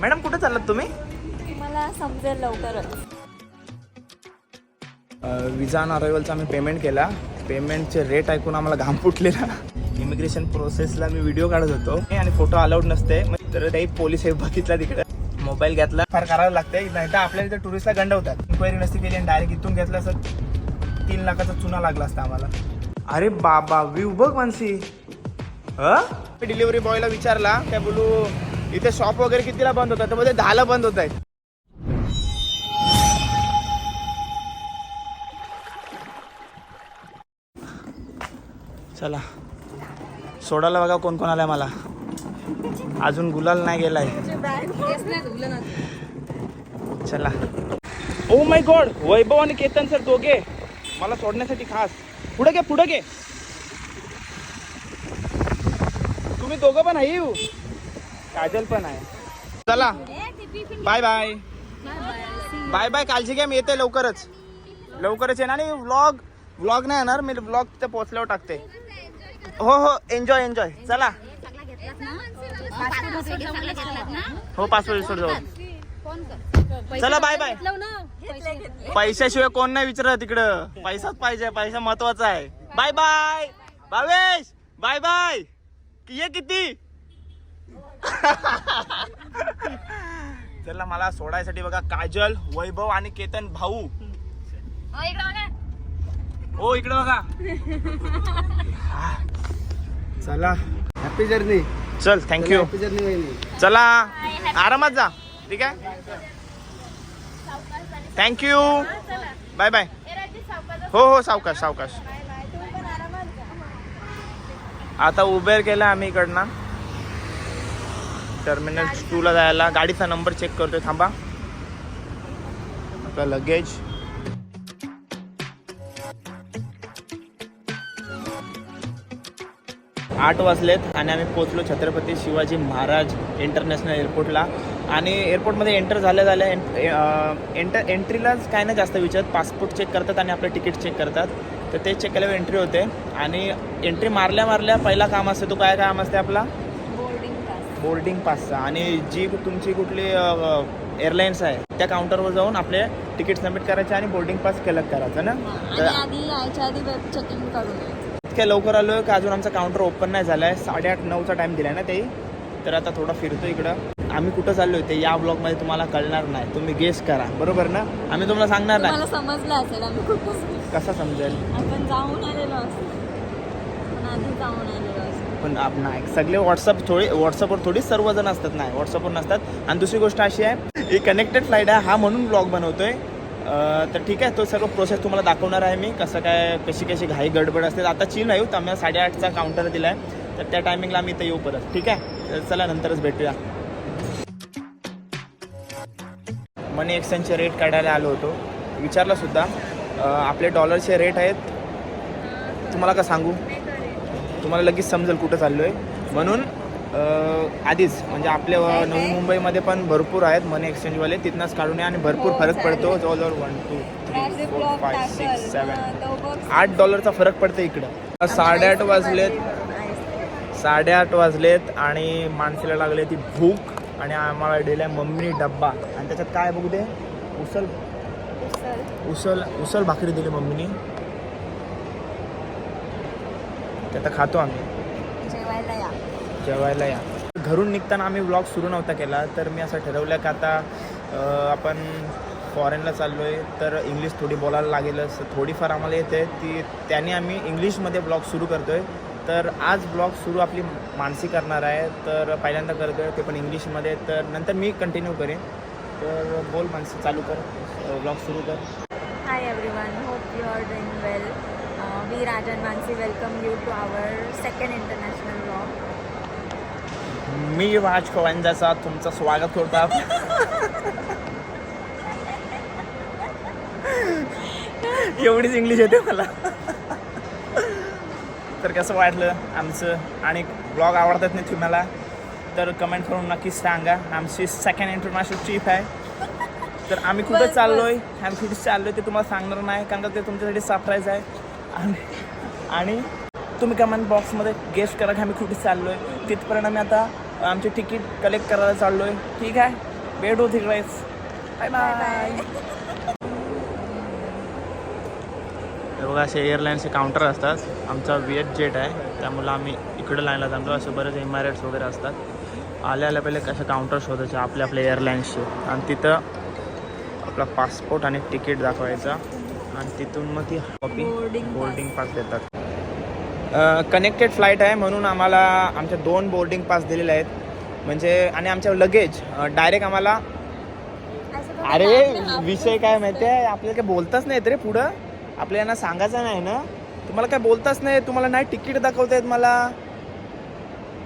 Madam कुठे चाललात तुम्ही? मला समजेल लवकरच. विजा ऑन अरायवलचा आम्ही पेमेंट केला. पेमेंटचे रेट ऐकून आम्हाला घाम फुटलेला. इमिग्रेशन प्रोसेसला मी व्हिडिओ काढत होतो. आणि फोटो अलाउड नसते. मग तर काही पोलीस हे बघितला तिकडे. मोबाईल घेतला. फार करावं लागतंय. नाही तर आपल्याला इथे टुरिस्टला गंडवतात. इन्क्वायरी नसती केली आणि डायरेक्ट इथून घेतलं असं तीन लाखाचा चुना लागला असता आम्हाला. अरे बाबा व्यू बघ मानसी. डिलिव्हरी बॉयला विचारला. काय बोलू इथे शॉप वगैरे कितीला बंद होतात? तर दहाला बंद होत आहेत. चला. सोडायला बघा कोण कोण आलाय मला. अजून गुलाल नाही गेलाय. चला. ओ माय गॉड वैभव आणि केतन सर दोघे. मला सोडण्यासाठी खास. पुढे घे पुढे घे. तुम्ही दोघं पण आहे काजल पण आहे. चला. बाय बाय बाय बाय काळजी घ्या मी येते लवकरच. लवकरच येणार आणि व्लॉग व्लॉग नाही येणार. मी व्लॉग तिथे पोहोचल्यावर टाकते. हो हो. एन्जॉय एन्जॉय चला. हो पासवर्ड सोड जाऊ. चला बाय बाय पैशाशिवाय कोण नाही विचारत तिकडं. पैसाच पाहिजे. पैसा महत्त्वाचा आहे. Bye bye Bhavesh bye bye ये किती? चला मला सोडायसाठी बघा काजल वैभव आणि केतन भाऊ. हो इकडे बघा. हा. चला. हॅपी जर्नी चल थँक्यू हॅपी जर्नी वहिनी. चला आरामात जा. ठीक आहे? थँक्यू बाय बाय हो हो सावकाश सावकाश. आता उबेर केला आम्ही इकडनं. टर्मिनल टूला जायला. गाडीचा नंबर चेक करतोय थांबा. आपला लगेज आठ वाजलेत आणि आम्ही पोचलो छत्रपती शिवाजी महाराज इंटरनॅशनल एअरपोर्टला आणि एअरपोर्टमध्ये एंटर झाल्या झाल्या. एंटर एंट्रीलाच काय नाही जास्त विचारत. पासपोर्ट चेक करतात आणि आपले तिकीट चेक करतात. तर ते चेक केल्यावर एंट्री होते. आणि एंट्री मारल्या मारल्या पहिला काम असते तो काय काम असते आपला? बोर्डिंग पास बोर्डिंग पासचा आणि जी तुमची कुठली एअरलाईन्स आहे त्या काउंटरवर जाऊन आपले तिकीट सबमिट करायचे आणि बोर्डिंग पास कलेक्ट करायचं ना? तर आधी यायच्या आधी वेब चेकिंग करून. इतक्या लवकर आलो की अजून आमचा काउंटर ओपन नाही झालाय. साडेआठ नऊचा टाइम दिलाय ना ते तर आता थोडा फिरतो इकडं. आम्ही कुठं चाललोय ते या ब्लॉगमध्ये तुम्हाला कळणार नाही. तुम्ही गेस करा. बरोबर ना? आम्ही तुम्हाला सांगणार नाही. समजलं असेल आम्ही कुठं कसा समजेल? आपण जाऊन आलेलो आधी जाऊन आलेलो पण आप- नाही. सगळे व्हॉट्सअप थोडी व्हॉट्सअपवर थोडी सर्वजण असतात नाही व्हॉट्सअपवर नसतात. आणि दुसरी गोष्ट अशी आहे ही कनेक्टेड फ्लाईट आहे हा म्हणून ब्लॉग बनवतोय. आहे तर ठीक आहे तो सर्व प्रोसेस तुम्हाला दाखवणार आहे मी कसं काय कशी कशी घाई गडबड असते. आता चीन येऊ हो, तर आम्ही साडेआठचा काउंटर दिला आहे तर त्या टायमिंगला आम्ही इथं येऊ परत ठीक आहे? तर चला नंतरच भेटूया. मनी एक्सचेंजचे रेट काढायला आलो होतो. विचारलासुद्धा आपले डॉलरचे रेट आहेत. तुम्हाला का सांगू? तुम्हाला लगेच समजेल कुठं चाललो आहे म्हणून आधीच म्हणजे आपल्या नवी मुंबईमध्ये पण भरपूर आहेत मनी एक्सचेंजवाले तिथनंच काढून या आणि भरपूर हो, फरक. पडतो. जवळजवळ one two three four five. Six seven. आठ डॉलरचा फरक पडतो इकडं. साडेआठ वाजलेत. साडेआठ वाजलेत आणि माणसाला लागले ती भूक आणि आम्हाला दिलाय मम्मी डब्बा. आणि त्याच्यात काय बघू दे? उसल. उसल उसल भाकरी दिली मम्मीने. ते आता खातो आम्ही. जेवायला या. जेवायला या. घरून निघताना आम्ही व्लॉग सुरू नव्हता केला तर मी असं ठरवलं की आता आपण फॉरेनला चाललो आहे तर इंग्लिश थोडी बोलायला लागेलच थोडीफार आम्हाला येते. ती त्याने आम्ही इंग्लिशमध्ये ब्लॉग सुरू करतो आहे तर आज ब्लॉग सुरू आपली मानसी करणार आहे तर पहिल्यांदा करतो आहे ते पण इंग्लिशमध्ये तर नंतर मी कंटिन्यू करेन. तर बोल मानसी चालू कर ब्लॉग सुरू कर. Hi everyone hope you are doing well we Rajan Mansi welcome you to our second international blog मी राज खवंजाचा तुमचं स्वागत करतो. एवढीच इंग्लिश येते मला. तर कसं वाटलं आमचं आणि ब्लॉग आवडतात नाही तुम्हाला? तर कमेंट करून नक्कीच सांगा. आमची सेकंड इंटरनॅशनल ट्रिप आहे. तर आम्ही कुठं बस, चाललोय? आम्ही कुठे चाललोय ते तुम्हाला सांगणार नाही कारण का ते तुमच्यासाठी सरप्राईज आहे. आणि आणि तुम्ही कमेंट बॉक्समध्ये गेस्ट करा की आम्ही कुठे आहे तिथपर्यंत आम्ही आता आमचे तिकीट कलेक्ट करायला चाललो आहे ठीक आहे? भेटू तिकडेच बाय बाय बाय हे बघा असे एअरलाईनचे काउंटर असतात. आमचा विएट जेट आहे. त्यामुळे आम्ही इकडे लाईनला थांबतो असे बरेच इमारेट्स वगैरे असतात. आल्या आल्या पहिले कसे काउंटर शोधायचे? आपल्या आपल्या एअरलाईन्सचे आणि तिथं आपला पासपोर्ट आणि तिकीट दाखवायचा. आणि तिथून मग ती कॉपी. बोर्डिंग पास देतात. कनेक्टेड फ्लाईट आहे म्हणून आम्हाला आमच्या दोन बोर्डिंग पास दिलेले आहेत. म्हणजे आणि आमच्या लगेज डायरेक्ट आम्हाला अरे विषय काय माहिती आहे? आपल्याला काय बोलताच नाही रे पुढं. आपल्याला सांगायचं नाही ना. तुम्हाला काय बोलताच नाही तुम्हाला नाही तिकीट दाखवता येत मला.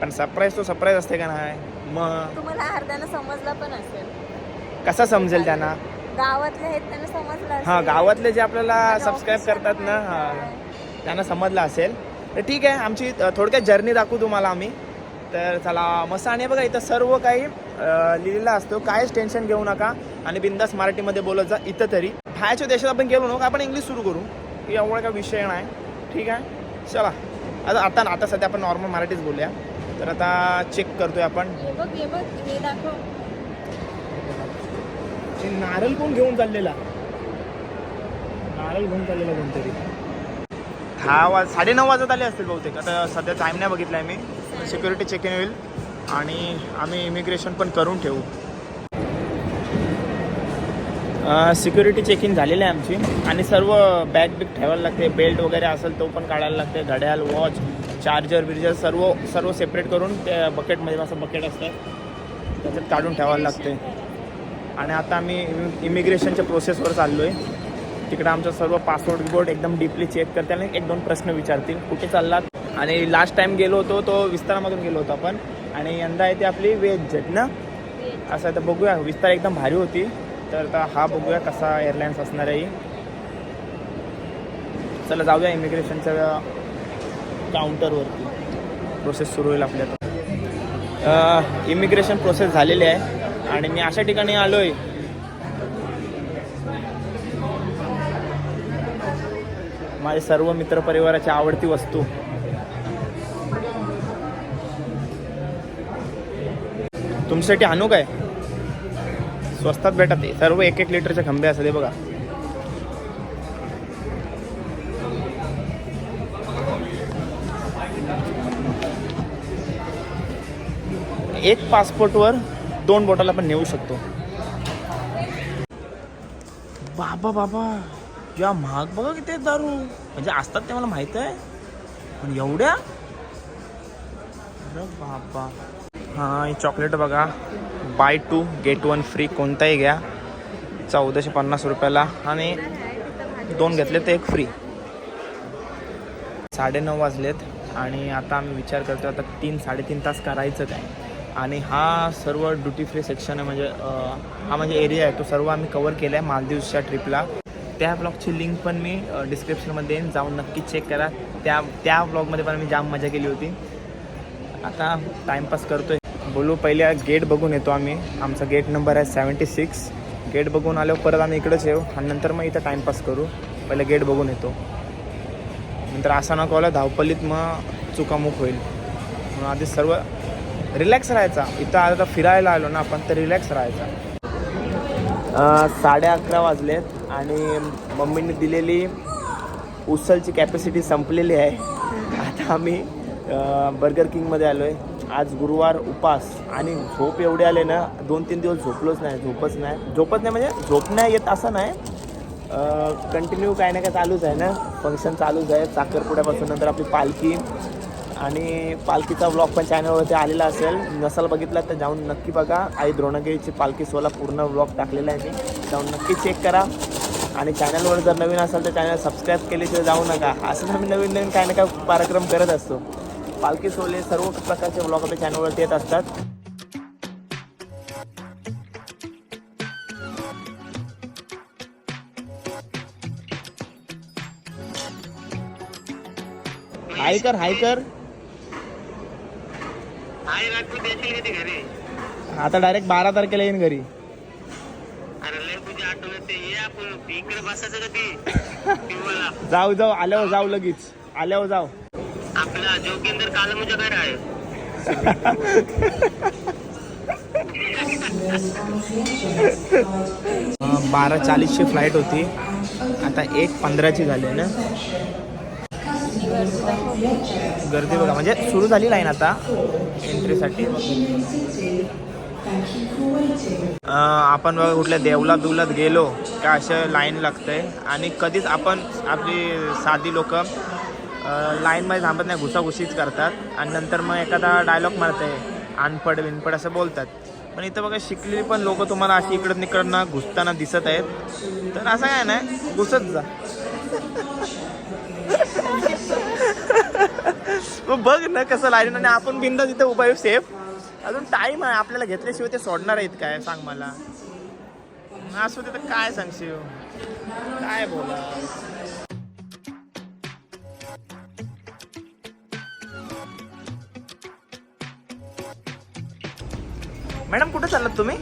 पण सरप्राईज तो सरप्राईज असते का नाही? मग तुम्हाला अर्ध्यानं समजला पण असेल. कसा समजेल त्यांना? गावातले आहेत त्यांना समजलं हा असेल. गावातले जे आपल्याला माझ्या सबस्क्राईब office करतात ना हा. त्यांना समजलं असेल. तर ठीक आहे आमची अ, थोडक्यात जर्नी दाखवू तुम्हाला आम्ही. तर चला मस्त. आणि बघा इथं सर्व काही अ, लिहिलेलं असतो. काहीच टेन्शन घेऊ नका. आणि बिंदास मराठीमध्ये बोलत जा इथं तरी. बाहेरच्या देशात आपण गेलो ना का आपण इंग्लिश सुरू करू. की एवढा काही विषय नाही. ठीक आहे? चला. आता आता आता सध्या आपण नॉर्मल मराठीच बोलूया. तर आता चेक करतोय आपण. हे बघ हे बघ हे दाखव. हे नारळ कोण घेऊन चाललेला? नारळ घेऊन चाललेला कोणतरी. दहा वाज साडेनऊ वाजत आले असतील बहुतेक. आता सध्या टाईम नाही बघितला आहे मी. सिक्युरिटी चेक इन होईल. आणि आम्ही इमिग्रेशन पण करून ठेवू. सिक्युरिटी चेक इन झालेली आहे आमची. आणि सर्व बॅग बिग ठेवायला लागते. बेल्ट वगैरे असेल तो पण काढायला लागते. घड्याळ वॉच चार्जर बिर्जर सर्व सर्व सेपरेट करून त्या बकेटमध्ये असं बकेट असतं. त्याच्यात काढून ठेवायला लागते. आणि आता आम्ही इमिग्रेशनच्या प्रोसेसवर चाललो आहे तिकडं आमचा सर्व पासपोर्ट बिपोर्ट एकदम डीपली चेक करते आणि एक दोन प्रश्न विचारतील. कुठे चाललात? आणि लास्ट टाइम गेलो होतो तो विस्तारामधून गेलो होतो आपण. आणि यंदा येते आपली वेज जेट ना? असं आहे तर बघूया. विस्तार एकदम भारी होती. तर आता हा बघूया कसा एअरलाईन्स असणार आहे. चला जाऊया इमिग्रेशनच्या काउंटरवरती प्रोसेस सुरू होईल आपल्या इमिग्रेशन प्रोसेस झालेली आहे. आणि मी अशा ठिकाणी आलो आहे सर्व सर्व मित्रपरिवाराची आवडती वस्तू. तुमच्यासाठी आणू काय? स्वस्तात भेटा ते. सर्व एक एक लिटरचे खंबे असते बघा. एक पासपोर्टवर दोन बॉटल आपण नेऊ शकतो. बाबा बाबा या महाग बघा किती दारू. म्हणजे असतात ते मला माहीत आहे पण एवढ्या? अरे बाबा. हां चॉकलेट बघा. Buy two get one free कोणताही घ्या. चौदाशे पन्नास रुपयाला. आणि दोन घेतले तर एक फ्री साडेनऊ वाजलेत आणि आता आम्ही विचार करतो आता तीन साडेतीन तास करायचं काय आणि हा सर्व ड्युटी फ्री सेक्शन आहे म्हणजे हा म्हणजे एरिया आहे. तो सर्व आम्ही कवर केला आहे मालदीवच्या ट्रिपला त्या ब्लॉगची लिंक पण मी डिस्क्रिप्शनमध्ये येईन जाऊन नक्की चेक करा. त्या त्या ब्लॉगमध्ये पण मी जाम मजा केली होती. आता टाईमपास करतोय. बोलू पहिले गेट बघून येतो आम्ही. आमचा गेट नंबर आहे सेवन्टी सिक्स गेट बघून आल्यावर परत आम्ही इकडेच येऊ. आणि नंतर मग इथं टाईमपास करू. पहिले गेट बघून येतो. नंतर असा नको आला धावपल्लीत मग चुकामुक होईल. म्हणून आधी सर्व रिलॅक्स राहायचा. इथं आता फिरायला आलो ना आपण तर रिलॅक्स राहायचा. साडे अकरा वाजलेत आणि मम्मीने दिलेली उचलची कॅपॅसिटी संपलेली आहे. आता आम्ही बर्गर किंगमध्ये आलो आहे आज गुरुवार उपास आणि झोप एवढे आले ना दोन तीन दिवस झोपलोच नाही झोपच नाही. झोपत नाही म्हणजे झोप नाही येत असं नाही. कंटिन्यू काय ना काय चालूच आहे ना. फंक्शन चालूच आहे. साखरपुड्यापासून नंतर आपली पालखी आणि पालखीचा ब्लॉग पण चॅनलवरती आलेला असेल. नसाल बघितला तर जाऊन नक्की बघा. आई द्रोणगिरीची पालखी सोला पूर्ण ब्लॉग टाकलेला आहे मी. जाऊन नक्की चेक करा. आणि चॅनलवर जर नवीन असाल तर चॅनल सबस्क्राईब तर जाऊ नका. असं आम्ही नवीन नवीन काय ना काय कार्यक्रम करत असतो. पालखी सोले सर्व प्रकारचे ब्लॉग आपल्या चॅनलवरती येत असतात. हाय कर हाय कर हाय राजपूत येशील कधी घरी आता डायरेक्ट बारा तारखेला येईन घरी. जाऊ जाऊ. आल्यावर जाऊ लगेच. आल्यावर जाऊ. आपला जोगिंदर कालमुच्या घर आहे. बारा चाळीसची फ्लाईट होती. आता एक पंधराची झाली ना? गर्दी बघा म्हणजे सुरू झाली लाईन आता. एंट्रीसाठी आपण बघा कुठल्या देवलात बिवलात गेलो का असं लाईन लागतंय. आणि कधीच आपण आपली साधी लोक लाईनमध्ये थांबत नाही घुसाघुसीच करतात. आणि नंतर मग एखादा डायलॉग मारते अनपड विनपड असं बोलतात. पण इथं बघा शिकलेली पण लोक तुम्हाला अशी इकडं तिकडनं घुसताना दिसत आहेत. तर असं काय नाही घुसत जा. मग बघ ना कसं लाईन आणि आपण बिंदा तिथे उभा आहे सेफ अजून टाइम आहे आपल्याला घेतल्याशिवाय ते सोडणार आहेत काय? सांग मला. असू दे तर काय सांगशील? काय बोला मॅडम कुठे चाललात तुम्ही?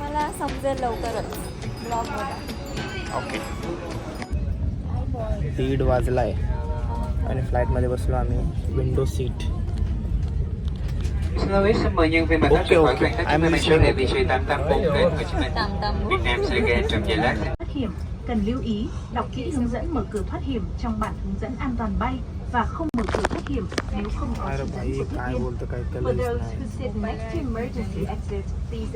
मला समजेल लवकरच. ब्लॉग ओके दीड वाजलाय. आणि फ्लाईटमध्ये बसलो आम्ही window seat Semua yang terima kasih Okay, okay. Kuasa I'm Kita listening. mention Vì sự tam tâm bổn kết của chúng Tam tâm. Việt Nam sẽ ghé trong giây lát thoát hiểm cần lưu ý đọc kỹ hướng dẫn mở cửa thoát hiểm trong bản hướng dẫn an toàn bay và không mở cửa thoát hiểm nếu không có अरे chỉ भाई dẫn của tiếp काय viên. बोलतो काय For कळलंच those नाही who sit next to emergency exit, please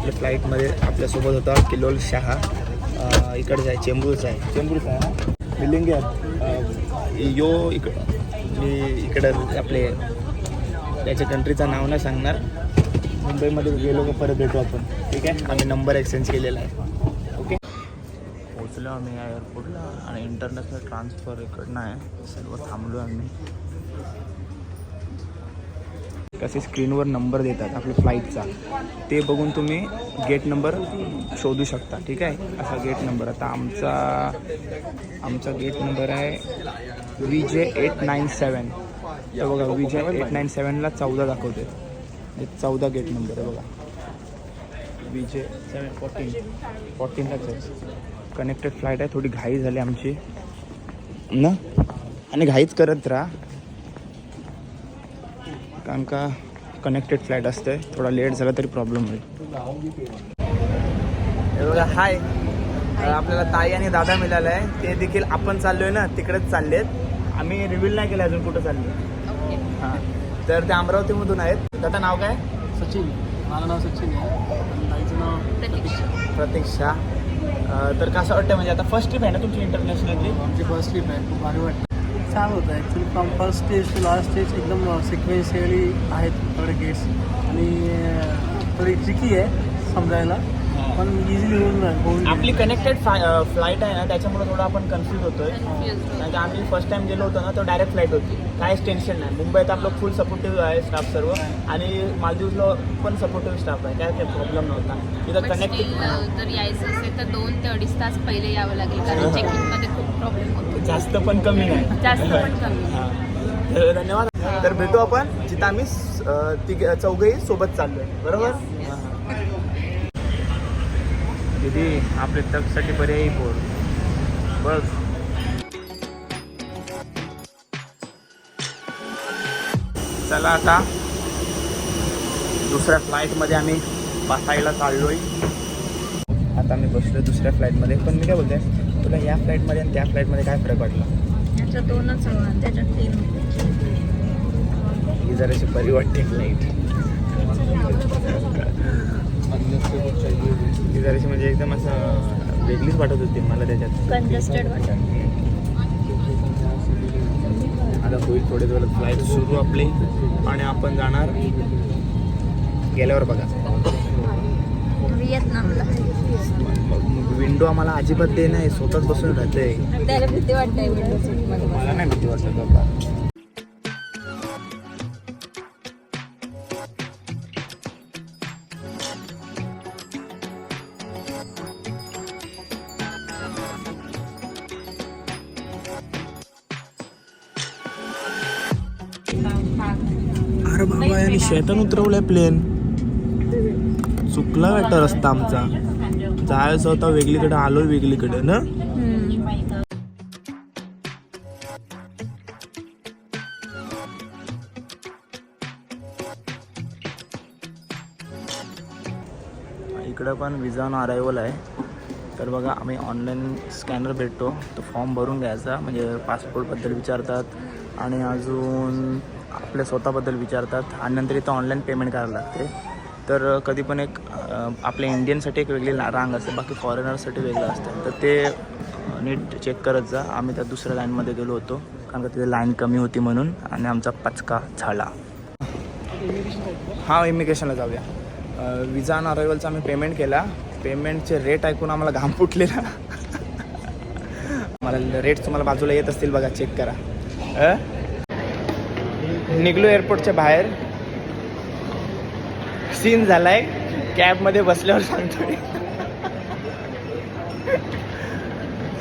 आपल्या फ्लाईटमध्ये आपल्यासोबत होता किलोल शहा. इकडचं आहे चेंबूरचा आहे. चेंबूरचा आहे आहे. यो इक मी इकडं आपले त्याच्या कंट्रीचं नाव नाही सांगणार. मुंबईमध्ये गेलो का परत भेटू आपण. ठीक आहे? आम्ही नंबर एक्सचेंज केलेला आहे. ओके? पोचलो आम्ही या एअरपोर्टला आणि इंटरनॅशनल ट्रान्सफर इकडनं आहे. सर्व थांबलो आम्ही. कसे स्क्रीनवर नंबर देतात आपल्या फ्लाईटचा ते बघून तुम्ही गेट नंबर शोधू शकता ठीक आहे? असा गेट नंबर आता आमचा आमचा गेट नंबर आहे V J eight nine seven हे बघा वी जे एट नाईन सेवनला चौदा दाखवते हे चौदा गेट नंबर आहे बघा. वी जे सेवन फोर्टीन फोर्टीनलाच आहे. कनेक्टेड फ्लाईट आहे थोडी घाई झाली आमची. ना? आणि घाईच करत राहा. कारण का कनेक्टेड फ्लाईट असते थोडा लेट झाला तरी प्रॉब्लेम होईल. बघा हाय आपल्याला ताई आणि दादा मिळाला आहे. ते देखील आपण चाललोय ना तिकडेच चाललेत. आम्ही रिव्हील नाही केलं अजून कुठं चाललो हां. तर ते अमरावतीमधून आहेत. दादा नाव काय? सचिन. माझं नाव सचिन आहे. आणि ताईचं नाव प्रतीक्षा. प्रतीक्षा. अं, तर कसं वाटतं म्हणजे आता फर्स्ट ट्रिप आहे ना तुमची इंटरनॅशनल ट्रिप आमची फर्स्ट ट्रिप आहे. खूप भारी वाटतं छान होतं. Actually from first stage to last stage एकदम सिक्वेन्शियली आहेत थोडे गेट्स आणि थोडी ट्रिकी आहे समजायला. पण इझिली होऊन आपली कनेक्टेड फ्लाईट आहे ना त्याच्यामुळे थोडं आपण कन्फ्यूज होतोय. कारण की आम्ही फर्स्ट टाइम गेलो होतो ना तो डायरेक्ट फ्लाईट होती. काहीच टेन्शन नाही. मुंबईत आपलं फुल सपोर्टिव्ह आहे स्टाफ सर्व. आणि मालदीवला पण सपोर्टिव्ह स्टाफ आहे. काय काही प्रॉब्लेम नव्हता. तिथं कनेक्ट जर यायचं असेल तर दोन ते अडीच तास पहिले यावं लागेल. कारण खूप प्रॉब्लेम होतो. जास्त पण कमी नाही. जास्त पण कमी. हां. तर धन्यवाद. तर भेटू आपण. जिथं आम्ही तिघ चौघही सोबत चाललोय. बरोबर? दीदी आपल्या तकसाठी पर्यायी बोल बघ. चला आता. दुसऱ्या फ्लाईटमध्ये आम्ही बसायला चाललोय. आता मी बसलोय दुसऱ्या फ्लाईटमध्ये पण मी काय बोलते तुला या फ्लाईटमध्ये आणि त्या फ्लाईटमध्ये काय फरक वाटला? याच्यात दोनच त्याच्यात तीन. ही जराशी बरी वाटते फ्लाईट ही जराशी म्हणजे एकदम असं वेगळीच वाटत होती मला त्याच्यात. कंजेस्टेड वाटत आता होईल थोडे दिवस फ्लाईट सुरू आपली आणि आपण जाणार गेल्यावर बघा. व्हिएतनामला. विंडो आम्हाला अजिबात दे नाही स्वतःच बसून राहते त्याला भीती वाटते. विंडो सीटमध्ये मला नाही भीती वाटत बाबा. शेतन उतरवलंय प्लेन चुकला वाटतं रस्ता आमचा. जायचं होता वेगळीकडे आलोय वेगळीकडे ना? इकडं पण विजा ऑन अरायवल आहे. तर बघा आम्ही ऑनलाईन स्कॅनर भेटतो. तो फॉर्म भरून घ्यायचा. म्हणजे पासपोर्टबद्दल विचारतात. आणि अजून आपल्या स्वतःबद्दल विचारतात आणि नंतर इथं ऑनलाईन पेमेंट करायला लागते. तर कधी पण एक आपल्या इंडियनसाठी एक वेगळी रांग असते. बाकी फॉरेनरसाठी वेगळं असतं. तर ते नीट चेक करत जा. आम्ही त्या दुसऱ्या लाईनमध्ये गेलो होतो. कारण का तिथे लाईन कमी होती म्हणून आणि आमचा पचका झाला. हां इमिग्रेशनला जाऊया. विजा ऑन अरायवलचा आम्ही पेमेंट केला. पेमेंटचे रेट ऐकून आम्हाला घाम फुटलेला. मला रेट तुम्हाला बाजूला येत असतील बघा चेक करा. अ? निघलो एअरपोर्टच्या बाहेर. सीन झालाय. कॅबमध्ये बसल्यावर सांगतोय.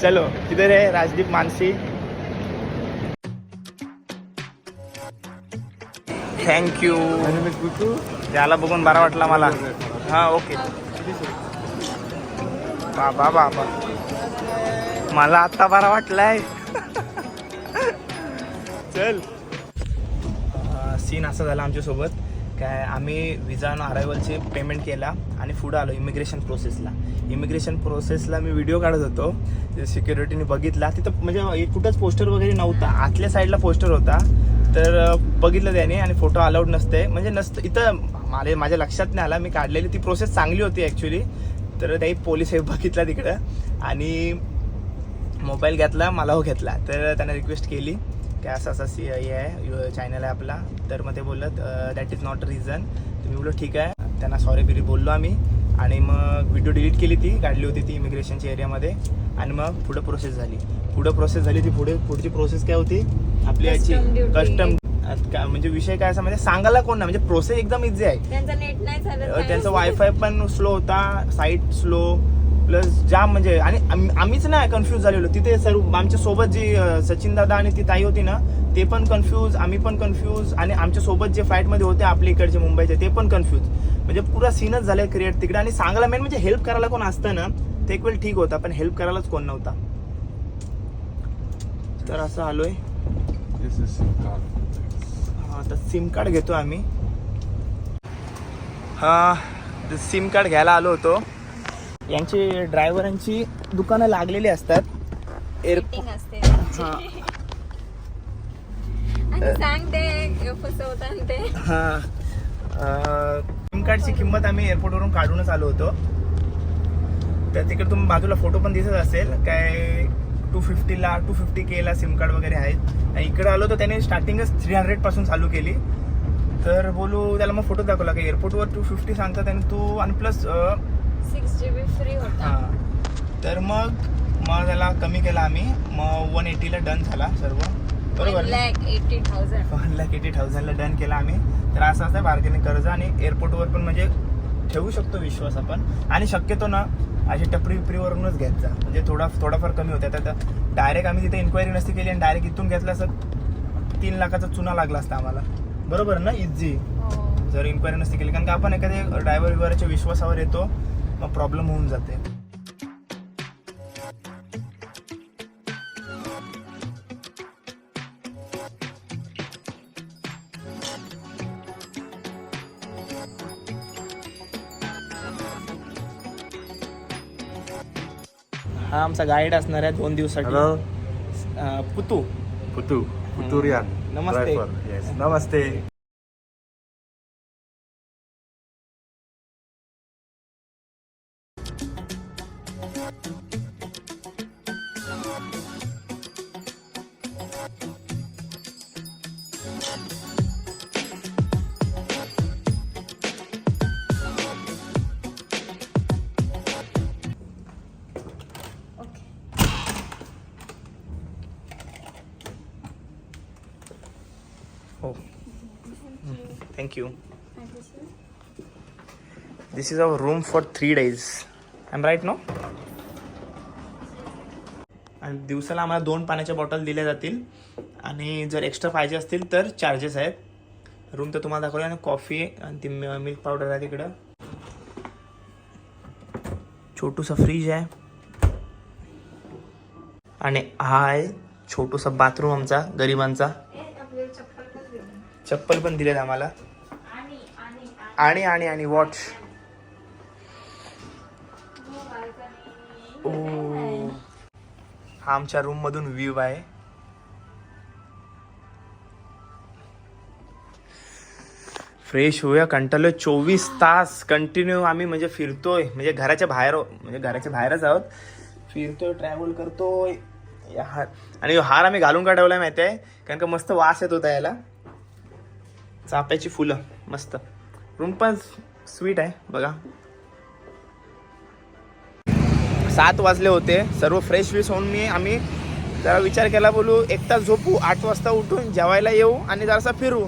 चलो तिथे आहे राजदीप मानसी. थँक्यू त्याला बघून बरा वाटला मला. हा ओके बाबा बाबा. मला आता बरा वाटलाय. चल. सीन असा झाला आमच्यासोबत. काय आम्ही विजा ऑन अरायवलचे पेमेंट केला आणि पुढं आलो इमिग्रेशन प्रोसेसला इमिग्रेशन प्रोसेसला मी व्हिडिओ काढत होतो. सिक्युरिटीने बघितला. तिथं म्हणजे कुठंच पोस्टर वगैरे नव्हता. आतल्या साईडला पोस्टर होता. तर बघितलं त्याने आणि फोटो अलाउड नसते. म्हणजे नसतं इथं मला माझ्या लक्षात नाही आला. मी काढलेली ती प्रोसेस चांगली होती ॲक्च्युली तर त्याही पोलीस हे बघितला तिकडं. आणि मोबाईल घेतला मला हो घेतला. तर त्याने रिक्वेस्ट केली. की असं असं सी हे आहे चॅनल आहे आपला. तर मग ते बोललं दॅट इज नॉट रिझन मी बोललो ठीक आहे. त्यांना सॉरी बिरी बोललो आम्ही. आणि मग व्हिडिओ डिलीट केली ती काढली होती ती इमिग्रेशनच्या एरियामध्ये आणि मग पुढं प्रोसेस झाली. पुढं प्रोसेस झाली ती पुढे पुढची प्रोसेस काय होती? आपली याची. कस्टम म्हणजे विषय काय असा म्हणजे सांगायला कोण नाही म्हणजे प्रोसेस एकदम इझी आहे. त्यांचं. वायफाय पण स्लो होता साईट स्लो प्लस जाम म्हणजे आणि आम- आम्हीच नाही कन्फ्यूज झालेलो. तिथे सर्व आमच्यासोबत जी सचिन दादा आणि ती ताई होती ना ते पण कन्फ्यूज आम्ही पण कन्फ्यूज आणि आमच्यासोबत जे फ्लाईटमध्ये होते आपल्या इकडचे मुंबईचे ते पण कन्फ्यूज म्हणजे पुरा सीनच झालाय क्रिएट तिकडे. आणि सांगायला मेन म्हणजे हेल्प करायला कोण असतं ना ते एक वेळ ठीक होता पण हेल्प करायलाच कोण नव्हता. तर असं आलोय. हा तर सिम कार्ड घेतो आम्ही. हा सिम कार्ड घ्यायला आलो होतो. यांची ड्रायव्हरांची दुकानं लागलेली असतात. एअरपोर्ट असते. हा. हा. सिम कार्डची किंमत आम्ही एअरपोर्टवरून काढूनच आलो होतो. तर तिकडे तुम्ही बाजूला फोटो पण दिसत असेल. काय टू फिफ्टीला टू फिफ्टी केला सिम कार्ड वगैरे आहेत. आणि इकडे आलो तर त्याने स्टार्टिंगच थ्री हंड्रेडपासून चालू केली. तर बोलू त्याला मग फोटो दाखवला की? एअरपोर्टवर टू फिफ्टी सांगतात आणि तू आणि plus six G B free होता. हा. तर मग मग त्याला कमी केला आम्ही. मग वन एटीला डन झाला सर्व. बरोबर? Lakh eighty thousand one eighty थाउजंडला डन केला आम्ही. तर असं असं बार्गेनिंग करायचं आणि एअरपोर्टवर पण म्हणजे ठेवू शकतो विश्वास आपण. आणि शक्यतो ना अशी टपरी विपरीवरूनच घ्यायचा म्हणजे थोडा थोडाफार कमी होता तर डायरेक्ट आम्ही तिथे इन्क्वायरी नसती केली आणि डायरेक्ट इथून घेतला असं तीन लाखाचा चुना लागला असता आम्हाला. बरोबर ना इझी? हो. जर इन्क्वायरी नसती केली. कारण का आपण एखाद्या ड्रायव्हर विवराच्या विश्वासावर येतो मग प्रॉब्लेम होऊन जाते. हा आमचा गाईड असणार आहे दोन दिवसासाठी. Hello, um, Putu. Putu. Puturian. Namaste. This is our room for three days. I'm right right no आणि दिवसाला आम्हाला दोन पाण्याच्या बॉटल दिल्या जातील आणि जर एक्स्ट्रा पाहिजे असतील तर चार्जेस आहेत रूम तर तुम्हाला दाखवलं आणि कॉफी आणि ती मिल्क पावडर आहे तिकडं छोटूसा फ्रीज आहे आणि हा आहे छोटूसा बाथरूम आमचा गरिबांचा चप्पल पण दिलेत आम्हाला आणि आणि आणि वॉच हा आमच्या रूम मधून व्ह्यू आहे. फ्रेश होऊया कंटाळलो चोवीस तास कंटिन्यू आम्ही म्हणजे फिरतोय. म्हणजे घराच्या बाहेर म्हणजे घराच्या बाहेरच आहोत. फिरतोय ट्रॅव्हल करतोय. या हार. आणि हार आम्ही घालून का ठेवलाय माहिती आहे? कारण का मस्त वास येत होता याला. चाप्याची फुलं मस्त. रूम पण स्वीट आहे बघा. सात वाजले होते. सर्व फ्रेश विश होऊन मी आम्ही जरा विचार केला बोलू एक तास झोपू आठ वाजता उठून जेवायला येऊ आणि जरासा फिरू.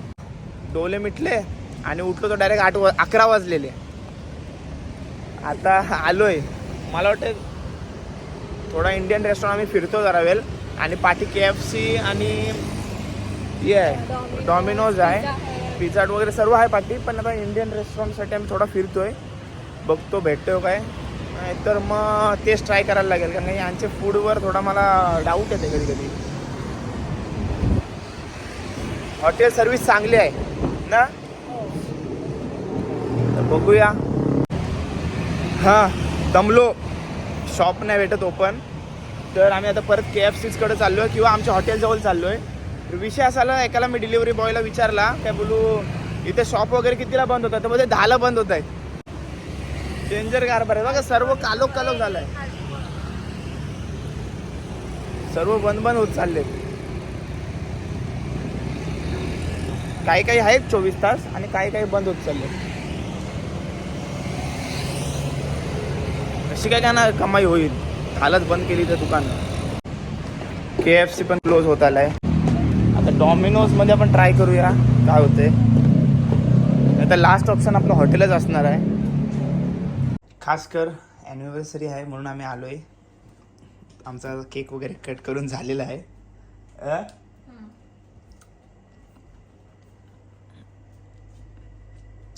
डोले मिटले आणि उठलो तर डायरेक्ट आठ वा अकरा वाजलेले. आता आलोय. मला वाटतं थोडा इंडियन रेस्टॉरंट आम्ही फिरतो जरा वेळ. आणि पाठी के एफ सी आणि हे आहे. डॉमिनोज आहे. पिझ्झा वगैरे सर्व आहे पाठी पण आता इंडियन रेस्टॉरंटसाठी आम्ही थोडा फिरतोय. बघतो भेटतो काय. तर मग तेच ट्राय करायला लागेल. कारण यांचे फूडवर थोडा मला डाऊट येते कधी कधी. हॉटेल सर्विस चांगली आहे ना? तर बघूया. हां दमलो. शॉप नाही भेटत ओपन तर आम्ही आता परत के एफ सीचकडे चाललो आहे किंवा आमच्या हॉटेलजवळ चाललो आहे विषय असा आला, एकाला मी डिलिव्हरी बॉयला विचारला काय बोलू इथे शॉप वगैरे कितीला बंद होतात? तर मध्ये दहाला बंद होत आहे डेंजर कारभार आहे. बघा सर्व कालोख कालोख झालाय. सर्व बंद बंद होत चालले काही काही आहेत चोवीस तास आणि काही काही बंद होत चालले अशी काय काय ना कमाई होईल. कालच बंद केली तर दुकान. के एफ सी पण क्लोज होत आलाय. आता डॉमिनोजमध्ये आपण ट्राय करूया. काय होते आता लास्ट ऑप्शन आपलं हॉटेलच असणार आहे. खास कर ॲनिव्हर्सरी आहे म्हणून आम्ही आलो आहे आमचा केक वगैरे कट करून झालेला आहे. अ?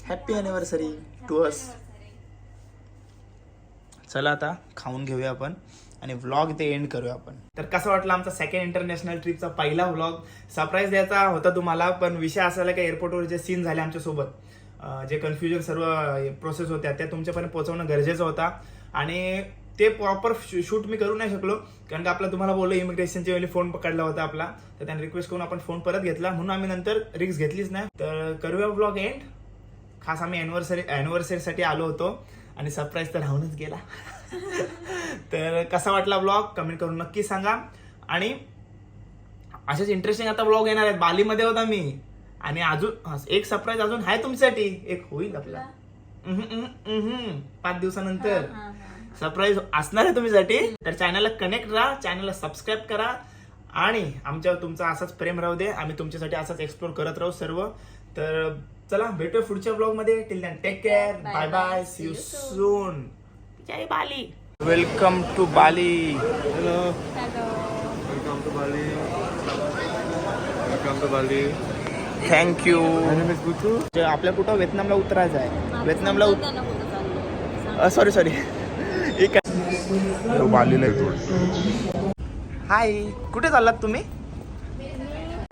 हॅपी ॲनिव्हर्सरी टू अस चला आता खाऊन घेऊया आपण आणि व्लॉग ते एंड करूया आपण. तर कसं वाटलं आमचा सेकंड इंटरनॅशनल ट्रिपचा पहिला व्लॉग सरप्राईज द्यायचा होता तुम्हाला पण विषय असायला की एअरपोर्टवर जे सीन झाले आमच्यासोबत जे कन्फ्युजन सर्व प्रोसेस होत्या त्या तुमच्यापर्यंत पोहोचवणं गरजेचं होता. आणि ते प्रॉपर शूट मी करू नाही शकलो कारण का आपला तुम्हाला बोललो इमिग्रेशनच्या वेळी फोन पकडला होता आपला. तर त्याने रिक्वेस्ट करून आपण फोन परत घेतला. म्हणून आम्ही नंतर रिक्स घेतलीच नाही. तर करूया ब्लॉग एंड खास आम्ही अॅनिव्हर्सरी अॅनिव्हर्सरीसाठी आलो होतो. आणि सरप्राईज तर राहूनच गेला. तर कसा वाटला ब्लॉग कमेंट करून नक्की सांगा. आणि असेच इंटरेस्टिंग आता ब्लॉग येणार आहेत. बालीमध्ये होता मी. आणि अजून एक सरप्राईज अजून आहे तुमच्यासाठी. एक होईल आपला. पाच दिवसानंतर. सरप्राईज असणार आहे तुमच्यासाठी. तर चॅनलला कनेक्ट राहा चॅनलला सबस्क्राईब करा. आणि आमच्यावर तुमचा असाच प्रेम राहू दे. आम्ही तुमच्यासाठी असाच एक्सप्लोर करत राहू सर्व. तर चला भेटूया पुढच्या ब्लॉगमध्ये till then take care bye bye see you soon Jai Bali. Welcome to Bali welcome to Bali welcome to Bali thank you आपल्या कुठं व्हिएतनामला उतरायचं आहे. व्हिएतनामला सॉरी सॉरी एक बालीला हाय कुठे चाललात तुम्ही?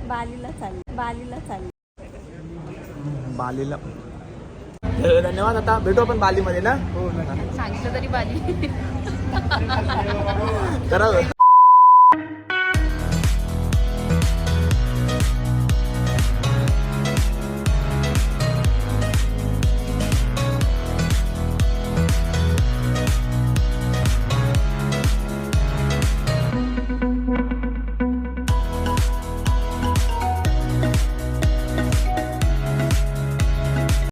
बालीला चालली. बालीला चालली. बालीला. धन्यवाद आता. भेटू आपण बालीमध्ये ना? सांगितलं तरी बाली. तर